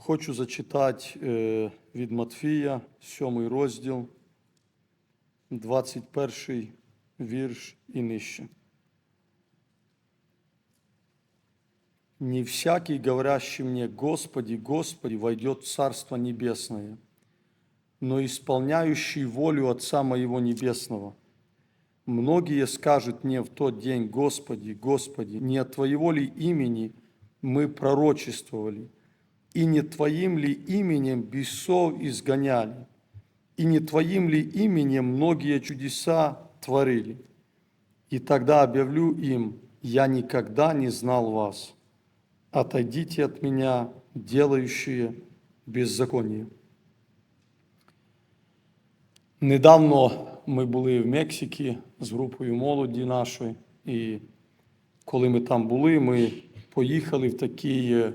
Хочу зачитати е, від Матфія, 7 розділ, 21 вірш і нижче. Не всякий, говорящий мне, Господи, Господи, войдет в Царство Небесное, но исполняющий волю Отца Моего Небесного. Многие скажут мне в тот день, Господи, Господи, не от Твоего ли имени мы пророчествовали, и не Твоим ли именем бесов изгоняли, и не Твоим ли именем многие чудеса творили? И тогда объявлю им, я никогда не знал вас. Отойдите от меня, делающие беззаконие. Недавно ми були в Мексиці з групою молоді нашої, і коли ми там були, ми поїхали в такі е,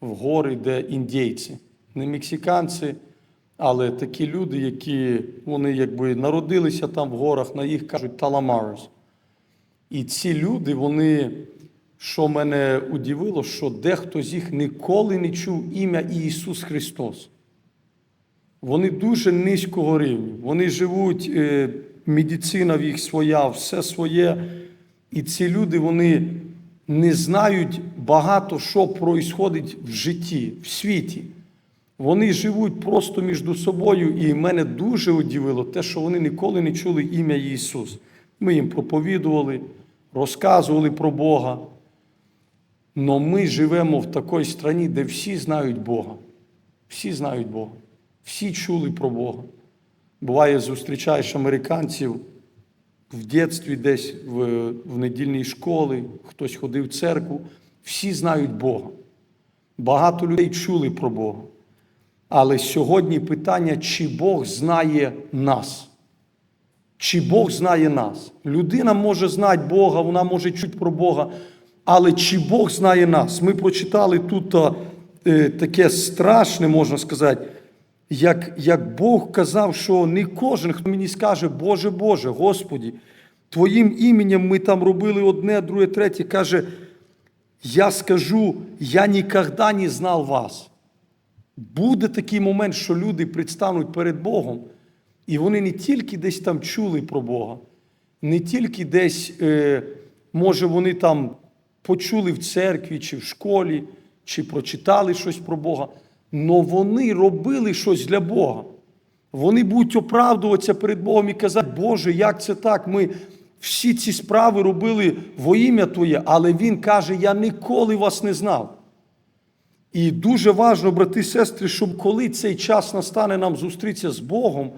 в гори, де індійці, не мексиканці, але такі люди, які вони якби народилися там в горах, на їх кажуть таламарос. І ці люди, вони, що мене удивило, що дехто з їх ніколи не чув ім'я Ісус Христос. Вони дуже низького рівня. Вони живуть, е, медицина в їх своя, все своє. І ці люди вони не знають багато, що проїсходить в житті, в світі. Вони живуть просто між собою, і мене дуже удивило те, що вони ніколи не чули ім'я Ісус. Ми їм проповідували, розказували про Бога. Но ми живемо в такій країні, де всі знають Бога. Всі знають Бога. Всі чули про Бога. Буває, зустрічаєш американців в дитинстві десь в, в недільній школі, хтось ходив в церкву. Всі знають Бога. Багато людей чули про Бога. Але сьогодні питання, чи Бог знає нас? Чи Бог знає нас? Людина може знати Бога, вона може чути про Бога, але чи Бог знає нас? Ми прочитали тут е, таке страшне, можна сказати, як, як Бог казав, що не кожен, хто мені скаже, Боже Боже, Господі, Твоїм іменем ми там робили одне, друге, третє, каже, я скажу, я ніколи не знав вас. Буде такий момент, що люди предстануть перед Богом, і вони не тільки десь там чули про Бога, не тільки десь, е, може, вони там почули в церкві, чи в школі, чи прочитали щось про Бога, але вони робили щось для Бога. Вони будуть оправдуватися перед Богом і казати, Боже, як це так? Ми всі ці справи робили во ім'я Твоє, але Він каже, я ніколи вас не знав. І дуже важливо, брати і сестри, щоб коли цей час настане нам зустрітися з Богом,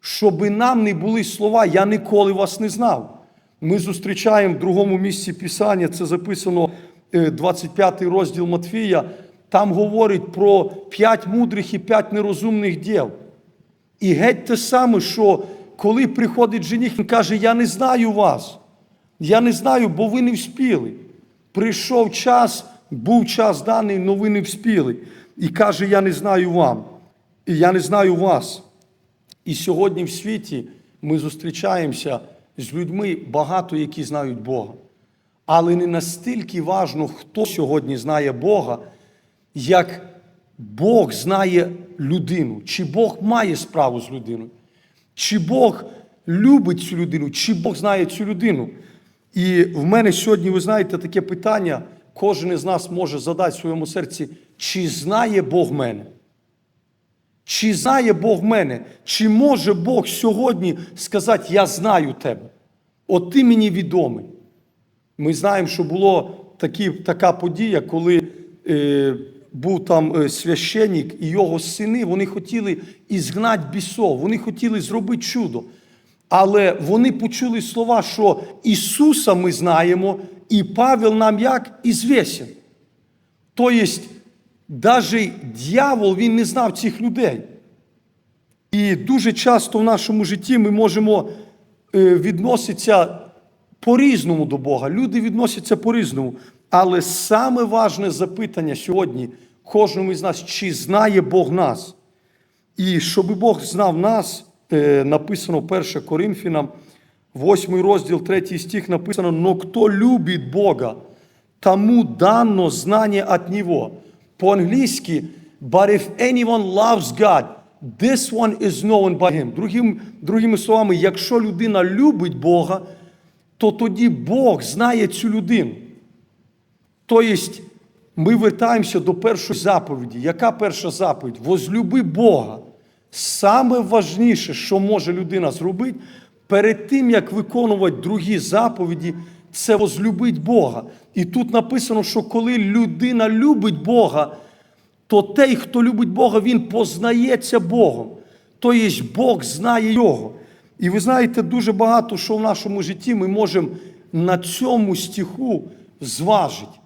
щоб нам не були слова Я ніколи вас не знав. Ми зустрічаємо в другому місці Писання, це записано е, 25 розділ Матфія. Там говорить про п'ять мудрих і п'ять нерозумних дів. І геть те саме, що коли приходить жених, він каже, я не знаю вас. Я не знаю, бо ви не вспіли. Прийшов час, був час даний, але ви не вспіли. І каже, я не знаю вам. І я не знаю вас. І сьогодні в світі ми зустрічаємося з людьми багато, які знають Бога. Але не настільки важно, хто сьогодні знає Бога, як Бог знає людину, чи Бог має справу з людиною, чи Бог любить цю людину, чи Бог знає цю людину. І в мене сьогодні, ви знаєте, таке питання, кожен із нас може задати в своєму серці, чи знає Бог мене? Чи знає Бог мене? Чи може Бог сьогодні сказати, я знаю тебе? От ти мені відомий. Ми знаємо, що була така подія, коли е, був там е, священник і його сини, вони хотіли ізгнати бісов, вони хотіли зробити чудо. Але вони почули слова, що Ісуса ми знаємо, і Павел нам як ізвісен. Тобто, навіть дьявол він не знав цих людей. І дуже часто в нашому житті ми можемо е, відноситися по-різному до Бога. Люди відносяться по-різному. Але саме важне запитання сьогодні кожному із нас, чи знає Бог нас? І щоб Бог знав нас, е, написано 1 Коринфянам, 8 розділ, 3 стих написано, но хто любить Бога, тому дано знання від Нього. По-англійськи But if anyone loves God, this one is known by him. Другим, другими словами, якщо людина любить Бога, то тоді Бог знає цю людину. Тобто, ми вертаємося до першої заповіді. Яка перша заповідь? Возлюби Бога. Саме важніше, що може людина зробити, перед тим, як виконувати другі заповіді, це возлюбить Бога. І тут написано, що коли людина любить Бога, то той, хто любить Бога, він познається Богом. Тобто Бог знає його. І ви знаєте, дуже багато що в нашому житті ми можемо на цьому стиху зважити.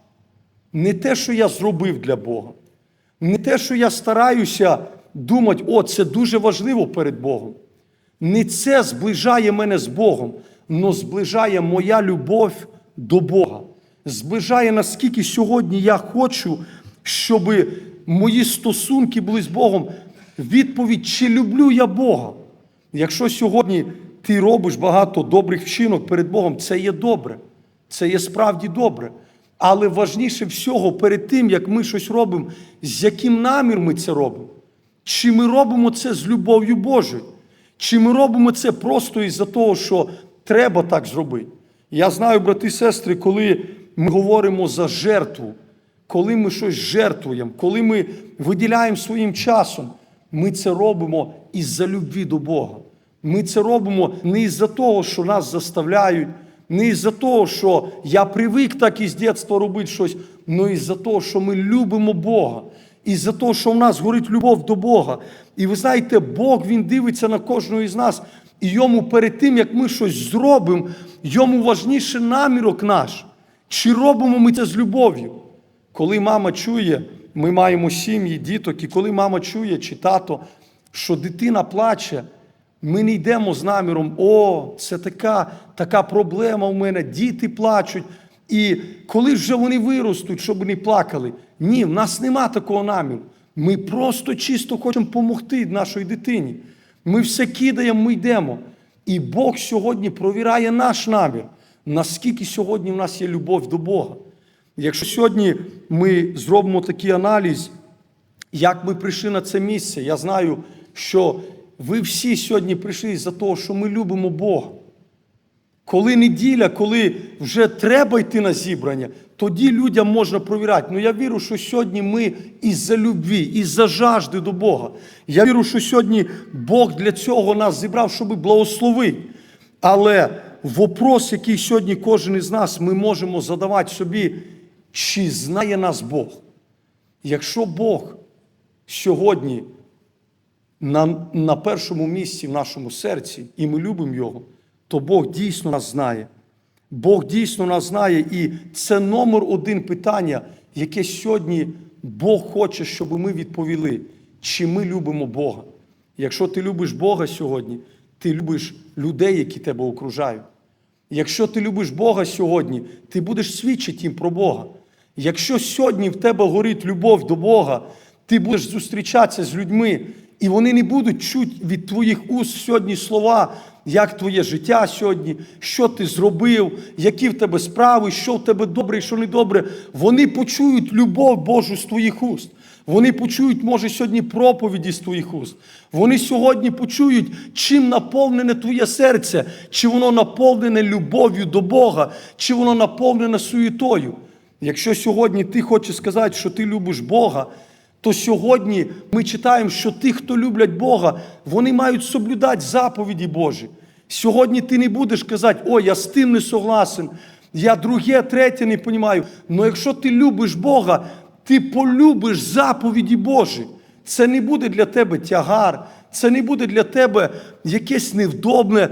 Не те, що я зробив для Бога, не те, що я стараюся думати, о, це дуже важливо перед Богом. Не це зближає мене з Богом, але зближає моя любов до Бога. Зближає, наскільки сьогодні я хочу, щоб мої стосунки були з Богом. Відповідь, чи люблю я Бога. Якщо сьогодні ти робиш багато добрих вчинок перед Богом, це є добре. Це є справді добре. Але важніше всього, перед тим, як ми щось робимо, з яким намір ми це робимо. Чи ми робимо це з любов'ю Божою? Чи ми робимо це просто із-за того, що треба так зробити? Я знаю, брати і сестри, коли ми говоримо за жертву, коли ми щось жертвуємо, коли ми виділяємо своїм часом, ми це робимо із-за любві до Бога. Ми це робимо не із-за того, що нас заставляють, не із-за того, що я привик так із дитинства робити щось, але із-за того, що ми любимо Бога. Із-за того, що в нас горить любов до Бога. І ви знаєте, Бог Він дивиться на кожного із нас, і йому перед тим, як ми щось зробимо, йому важніше намірок наш. Чи робимо ми це з любов'ю? Коли мама чує, ми маємо сім'ї, діток, і коли мама чує чи тато, що дитина плаче, ми не йдемо з наміром, о, це така, така проблема у мене, діти плачуть. І коли вже вони виростуть, щоб не плакали, ні, в нас нема такого наміру. Ми просто чисто хочемо допомогти нашій дитині. Ми все кидаємо, ми йдемо. І Бог сьогодні провіряє наш намір, наскільки сьогодні в нас є любов до Бога. Якщо сьогодні ми зробимо такий аналіз, як ми прийшли на це місце, я знаю, що ви всі сьогодні прийшли за того, що ми любимо Бога. Коли неділя, коли вже треба йти на зібрання, тоді людям можна провіряти. Ну я вірю, що сьогодні ми із-за любві, із-за жажди до Бога. Я вірю, що сьогодні Бог для цього нас зібрав, щоб благословити. Але вопрос, який сьогодні кожен із нас ми можемо задавати собі, чи знає нас Бог? Якщо Бог сьогодні на, на першому місці в нашому серці, і ми любимо Його, то Бог дійсно нас знає. Бог дійсно нас знає, і це номер один питання, яке сьогодні Бог хоче, щоб ми відповіли, чи ми любимо Бога. Якщо ти любиш Бога сьогодні, ти любиш людей, які тебе окружають. Якщо ти любиш Бога сьогодні, ти будеш свідчити їм про Бога. Якщо сьогодні в тебе горить любов до Бога, ти будеш зустрічатися з людьми, і вони не будуть чути від твоїх уст сьогодні слова, як твоє життя сьогодні, що ти зробив, які в тебе справи, що в тебе добре і що не добре. Вони почують любов Божу з твоїх уст. Вони почують, може, сьогодні проповіді з твоїх уст. Вони сьогодні почують, чим наповнене твоє серце, чи воно наповнене любов'ю до Бога, чи воно наповнене суєтою. Якщо сьогодні ти хочеш сказати, що ти любиш Бога, то сьогодні ми читаємо, що ті, хто люблять Бога, вони мають соблюдати заповіді Божі. Сьогодні ти не будеш казати, о, я з тим не согласен, я друге, третє не розумію. Але якщо ти любиш Бога, ти полюбиш заповіді Божі. Це не буде для тебе тягар, це не буде для тебе якесь невдобне,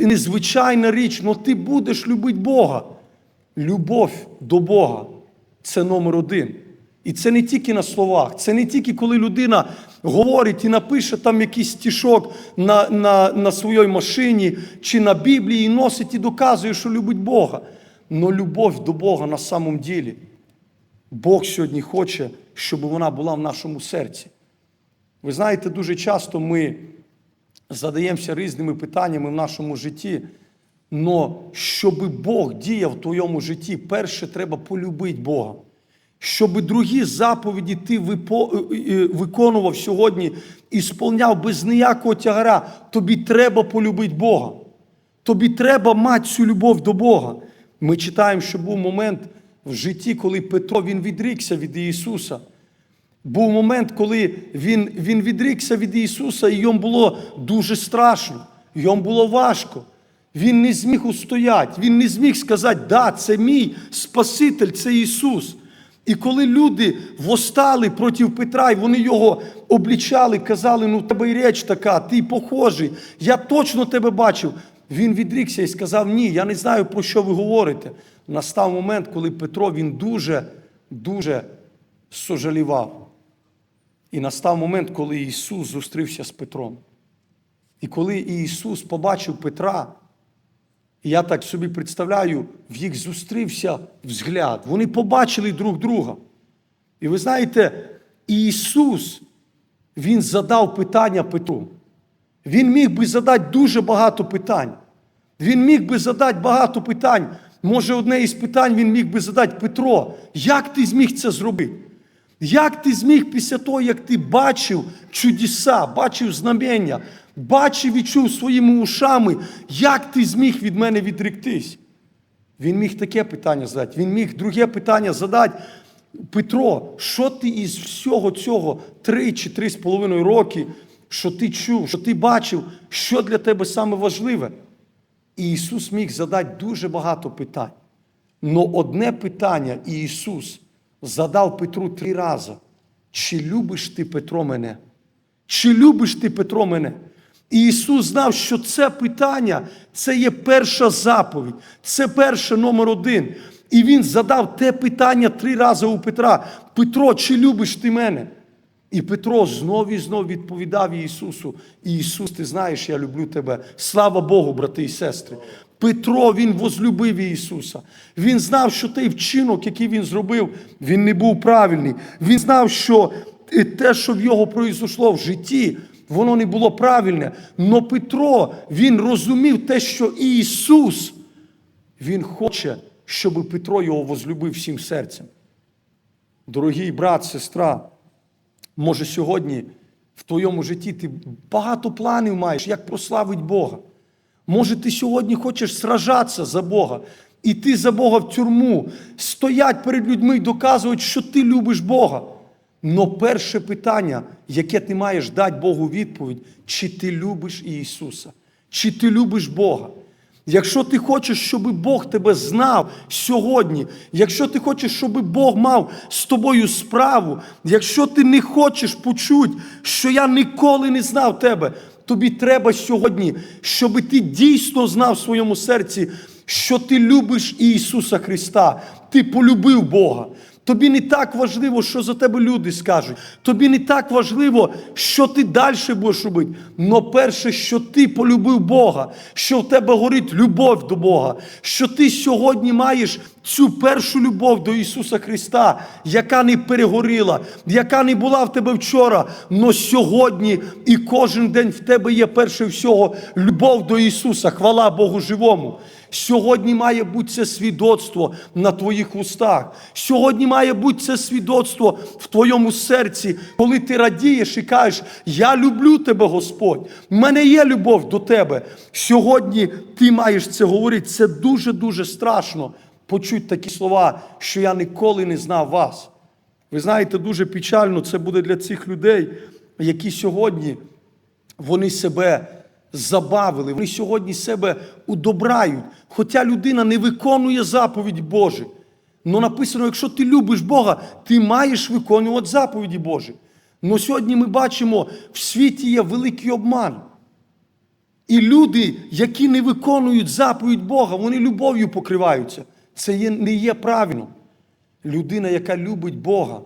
незвичайна річ, але ти будеш любити Бога. Любов до Бога це номер один. І це не тільки на словах, це не тільки коли людина говорить і напише там якийсь стішок на на, на своїй машині чи на Біблії і носить і доказує, що любить Бога. Но любов до Бога на самом ділі. Бог сьогодні хоче, щоб вона була в нашому серці. Ви знаєте, дуже часто ми задаємося різними питаннями в нашому житті. Но щоб Бог діяв в твоєму житті, перше треба полюбити Бога. Щоб другі заповіді ти е, е, виконував сьогодні і сповняв без ніякого тягара, тобі треба полюбити Бога. Тобі треба мати цю любов до Бога. Ми читаємо, що був момент в житті, коли Петро він відрікся від Ісуса. Був момент, коли він, він відрікся від Ісуса, і йому було дуже страшно, йому було важко. Він не зміг устояти, він не зміг сказати, да, це мій Спаситель, це Ісус. І коли люди восстали проти Петра, і вони його облічали, казали, ну тебе і реч така, ти похожий, я точно тебе бачив. Він відрікся і сказав, ні, я не знаю, про що ви говорите. Настав момент, коли Петро він дуже, дуже сожалівав. І настав момент, коли Ісус зустрівся з Петром. І коли Ісус побачив Петра, і я так собі представляю, в їх зустрівся взгляд. Вони побачили друг друга. І ви знаєте, Ісус, Він задав питання Петру. Він міг би задати дуже багато питань. Він міг би задати багато питань. Може, одне із питань він міг би задати Петро, як ти зміг це зробити? Як ти зміг після того, як ти бачив чудеса, бачив знамення, бачив і чув своїми ушами, як ти зміг від мене відректись? Він міг таке питання задати. Він міг друге питання задати. Петро, що ти із всього цього три чи три з половиною роки, що ти чув, що ти бачив, що для тебе саме важливе? І Ісус міг задати дуже багато питань. Но одне питання Ісус задав Петру три рази. Чи любиш ти Петро мене? Чи любиш ти Петро мене? І Ісус знав, що це питання це є перша заповідь, це перше номер один. І Він задав те питання три рази у Петра: Петро, чи любиш ти мене? І Петро знов і знов відповідав Ісусу: Ісус, ти знаєш, я люблю тебе. Слава Богу, брати і сестри. Петро він возлюбив Ісуса. Він знав, що той вчинок, який він зробив, він не був правильний. Він знав, що те, що в його произошло в житті, воно не було правильне. Но Петро він розумів те, що Ісус, Він хоче, щоб Петро його возлюбив всім серцем. Дорогий брат, сестра, може сьогодні в твоєму житті ти багато планів маєш, як прославити Бога. Може, ти сьогодні хочеш сражатися за Бога, іти за Бога в тюрму, стоять перед людьми і доказувати, що ти любиш Бога. Но перше питання, яке ти маєш дати Богу відповідь, чи ти любиш Ісуса, чи ти любиш Бога. Якщо ти хочеш, щоб Бог тебе знав сьогодні, якщо ти хочеш, щоб Бог мав з тобою справу, якщо ти не хочеш почути, що я ніколи не знав тебе, тобі треба сьогодні, щоб ти дійсно знав в своєму серці, що ти любиш Ісуса Христа, ти полюбив Бога. Тобі не так важливо, що за тебе люди скажуть. Тобі не так важливо, що ти далі будеш робити. Но перше, що ти полюбив Бога, що в тебе горить любов до Бога, що ти сьогодні маєш цю першу любов до Ісуса Христа, яка не перегоріла, яка не була в тебе вчора, но сьогодні і кожен день в тебе є перше всього любов до Ісуса. Хвала Богу живому. Сьогодні має бути це свідоцтво на твоїх устах. Сьогодні має бути це свідоцтво в твоєму серці, коли ти радієш і кажеш, я люблю тебе, Господь. В мене є любов до тебе. Сьогодні ти маєш це говорити. Це дуже-дуже страшно почути такі слова, що я ніколи не знав вас. Ви знаєте, дуже печально це буде для цих людей, які сьогодні вони себе забавили, вони сьогодні себе удобрають. Хоча людина не виконує заповідь Божі. Ну написано, якщо ти любиш Бога, ти маєш виконувати заповіді Божі. Ну сьогодні ми бачимо, в світі є великий обман. І люди, які не виконують заповідь Бога, вони любов'ю покриваються. Це не є правильно. Людина, яка любить Бога,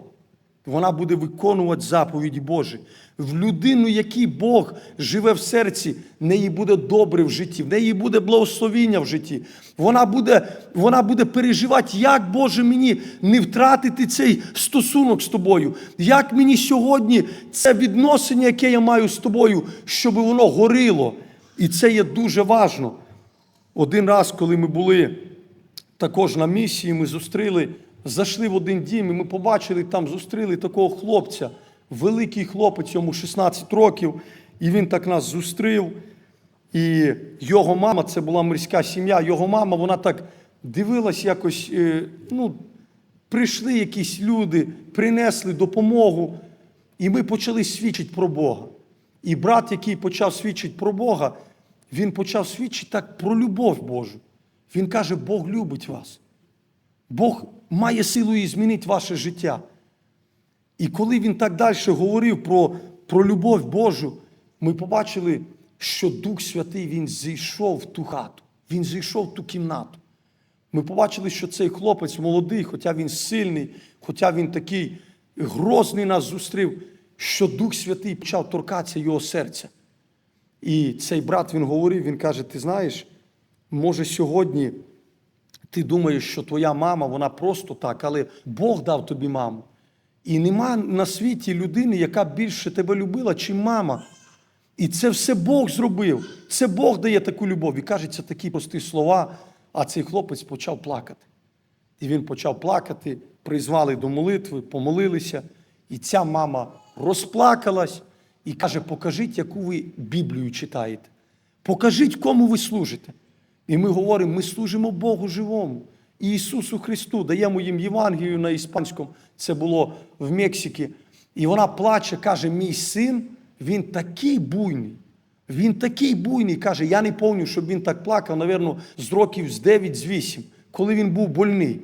вона буде виконувати заповіді Божі. В людину, якій Бог живе в серці, в неї буде добре в житті, в неї буде благословіння в житті. Вона буде, вона буде переживати, як Боже мені не втратити цей стосунок з тобою, як мені сьогодні це відношення, яке я маю з тобою, щоб воно горило. І це є дуже важно. Один раз, коли ми були також на місії, ми зустріли зайшли в один дім, і ми побачили там, зустріли такого хлопця, великий хлопець, йому 16 років, і він так нас зустрів. І його мама, це була мирська сім'я, його мама, вона так дивилась якось, е, ну, прийшли якісь люди, принесли допомогу, і ми почали свідчити про Бога. І брат, який почав свідчити про Бога, він почав свідчити так про любов Божу. Він каже, Бог любить вас. Бог має силу і змінити ваше життя. І коли він так далі говорив про, про любов Божу, ми побачили, що Дух Святий він зійшов в ту хату, він зійшов в ту кімнату. Ми побачили, що цей хлопець молодий, хоча він сильний, хоча він такий грозний нас зустрів, що Дух Святий почав торкатися його серця. І цей брат він говорив, він каже: ти знаєш, може сьогодні ти думаєш, що твоя мама, вона просто так, але Бог дав тобі маму. І нема на світі людини, яка більше тебе любила, чим мама. І це все Бог зробив. Це Бог дає таку любов. І кажеться такі прості слова, а цей хлопець почав плакати. І він почав плакати, призвали до молитви, помолилися. І ця мама розплакалась і каже: покажіть, яку ви Біблію читаєте. Покажіть, кому ви служите. І ми говоримо, ми служимо Богу живому. І Ісусу Христу, даємо їм Євангелію на іспанському. Це було в Мексиці. І вона плаче, каже: мій син, він такий буйний. Він такий буйний, каже, я не пам'ятаю, щоб він так плакав, напевно, з років з 9 з 8, коли він був больний.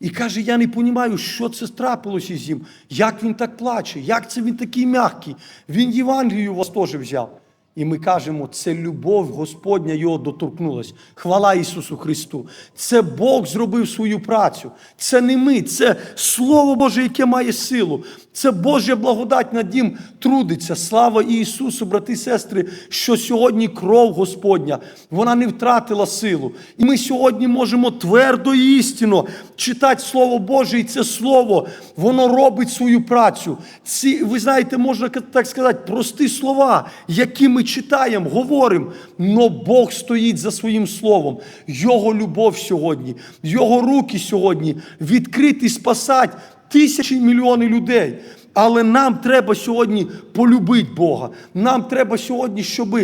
І каже, я не розумію, що це трапилося з ним, як він так плаче, як це він такий м'який. Він Євангелію вас теж взяв. І ми кажемо, це любов Господня його доторкнулась. Хвала Ісусу Христу. Це Бог зробив свою працю. Це не ми, це Слово Боже, яке має силу. Це Божа благодать над ним трудиться. Слава Ісусу, брати і сестри, що сьогодні кров Господня, вона не втратила силу. І ми сьогодні можемо твердо і істинно читати Слово Боже, і це Слово, воно робить свою працю. Ці, ви знаєте, можна так сказати, прості слова, які ми читаємо, говоримо, но Бог стоїть за своїм словом. Його любов сьогодні, Його руки сьогодні відкриті спасати тисячі мільйони людей. Але нам треба сьогодні полюбити Бога. Нам треба сьогодні, щоб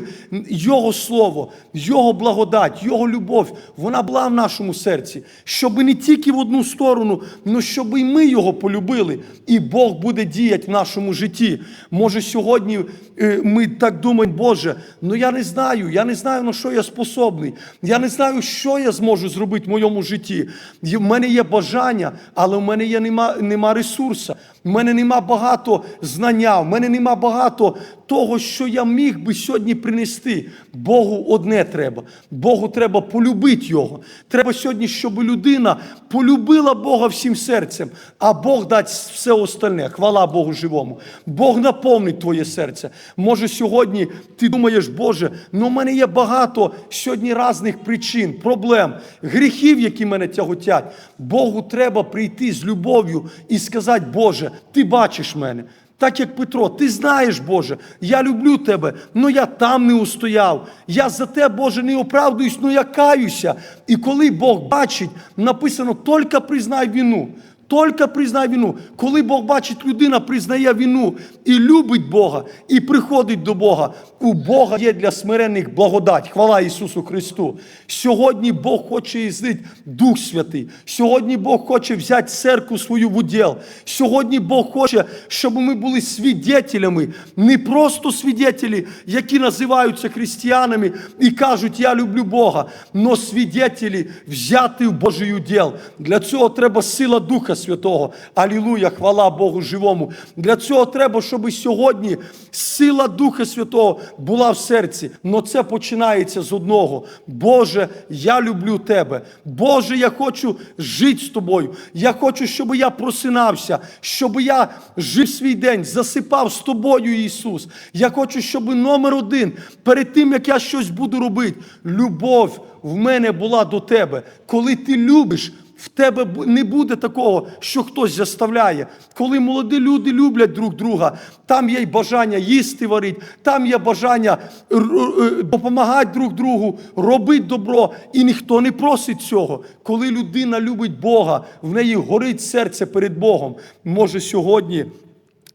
Його Слово, Його благодать, Його любов, вона була в нашому серці. Щоб не тільки в одну сторону, але щоб і ми його полюбили, і Бог буде діяти в нашому житті. Може, сьогодні е, ми так думаємо, Боже, ну я не знаю, я не знаю, на що я способний. Я не знаю, що я зможу зробити в моєму житті. В мене є бажання, але в мене є нема, нема ресурсу. В мене нема багато знання, в мене нема багато того, що я міг би сьогодні принести. Богу одне треба. Богу треба полюбити Його. Треба сьогодні, щоб людина полюбила Бога всім серцем, а Бог дасть все остальне. Хвала Богу живому. Бог наповнить твоє серце. Може, сьогодні ти думаєш, Боже, ну в мене є багато сьогодні різних причин, проблем, гріхів, які мене тяготять. Богу треба прийти з любов'ю і сказати, Боже, ти бачиш мене. Так як Петро, ти знаєш, Боже, я люблю тебе, але я там не устояв. Я за те, Боже, не оправдуюсь, але я каюся. І коли Бог бачить, написано, тільки признай вину. Тільки признай вину. Коли Бог бачить, людина признає вину і любить Бога, і приходить до Бога. У Бога є для смиренних благодать. Хвала Ісусу Христу. Сьогодні Бог хоче ізлити Дух Святий. Сьогодні Бог хоче взяти церкву свою в уділ. Сьогодні Бог хоче, щоб ми були свідетелями, не просто свідетелі, які називаються християнами і кажуть, я люблю Бога, но свідетелі взяти в Божий уділ. Для цього треба сила Духа Святого. Алілуя, хвала Богу живому. Для цього треба, щоб сьогодні сила Духа Святого була в серці. Но це починається з одного. Боже, я люблю тебе. Боже, я хочу жити з тобою. Я хочу, щоб я просинався, щоб я жив свій день, засипав з тобою, Ісус. Я хочу, щоб номер один, перед тим, як я щось буду робити, любов в мене була до тебе. Коли ти любиш, В тебе не буде такого, що хтось заставляє. Коли молоді люди люблять друг друга, там є й бажання їсти варити, там є бажання р- допомагати друг другу, робити добро. І ніхто не просить цього. Коли людина любить Бога, в неї горить серце перед Богом. Може сьогодні.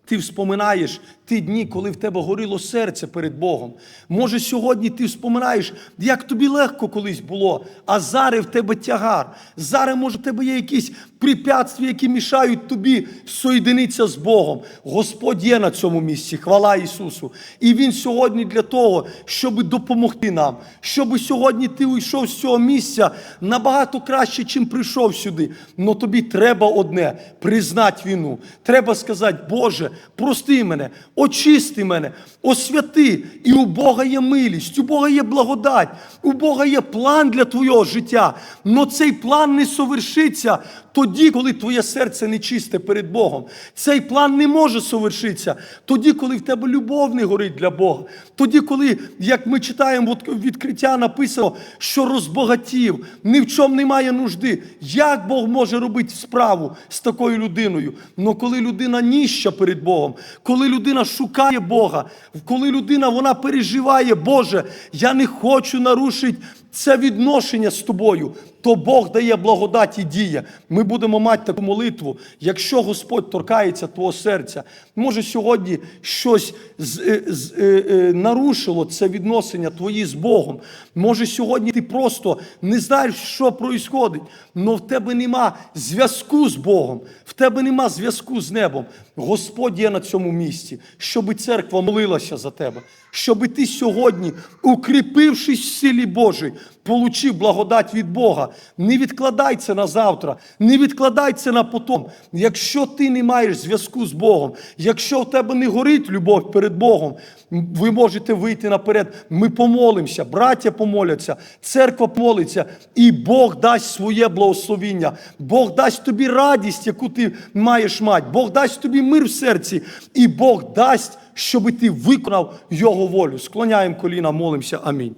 Ти вспоминаєш ті дні, коли в тебе горіло серце перед Богом. Може, сьогодні ти вспоминаєш, як тобі легко колись було, а зараз в тебе тягар. Зараз, може, в тебе є якісь препятствия, які мішають тобі соєдинитися з Богом. Господь є на цьому місці, хвала Ісусу. І Він сьогодні для того, щоб допомогти нам, щоб сьогодні ти уйшов з цього місця набагато краще, чим прийшов сюди. Но тобі треба одне признати вину. Треба сказати, Боже, прости мене, очисти мене, освяти. І у Бога є милість, у Бога є благодать, у Бога є план для твого життя. Но цей план не совершиться тоді, коли твоє серце не чисте перед Богом. Цей план не може совершитися тоді, коли в тебе любов не горить для Бога. Тоді, коли, як ми читаємо, відкриття написано, що розбагатів, ні в чому немає нужди. Як Бог може робити справу з такою людиною? Но коли людина ніща перед Богом, коли людина шукає Бога, коли людина вона переживає, Боже, я не хочу нарушити це відношення з тобою, то Бог дає благодать і діє. Ми будемо мати таку молитву, якщо Господь торкається твого серця. Може сьогодні щось з, е, з, е, е, нарушило це відношення твої з Богом. Може сьогодні ти просто не знаєш, що відбувається, але в тебе нема зв'язку з Богом, в тебе нема зв'язку з небом. Господь є на цьому місці, щоб церква молилася за тебе, щоб ти сьогодні, укріпившись в силі Божій, получив благодать від Бога. Не відкладай це на завтра, не відкладай це на потом. Якщо ти не маєш зв'язку з Богом, якщо в тебе не горить любов перед Богом, ви можете вийти наперед. Ми помолимося, браття помоляться, церква помолиться, і Бог дасть своє благословіння. Бог дасть тобі радість, яку ти маєш мати. Бог дасть тобі мир в серці, і Бог дасть, щоб ти виконав Його волю. Склоняємо коліна, молимося. Амінь.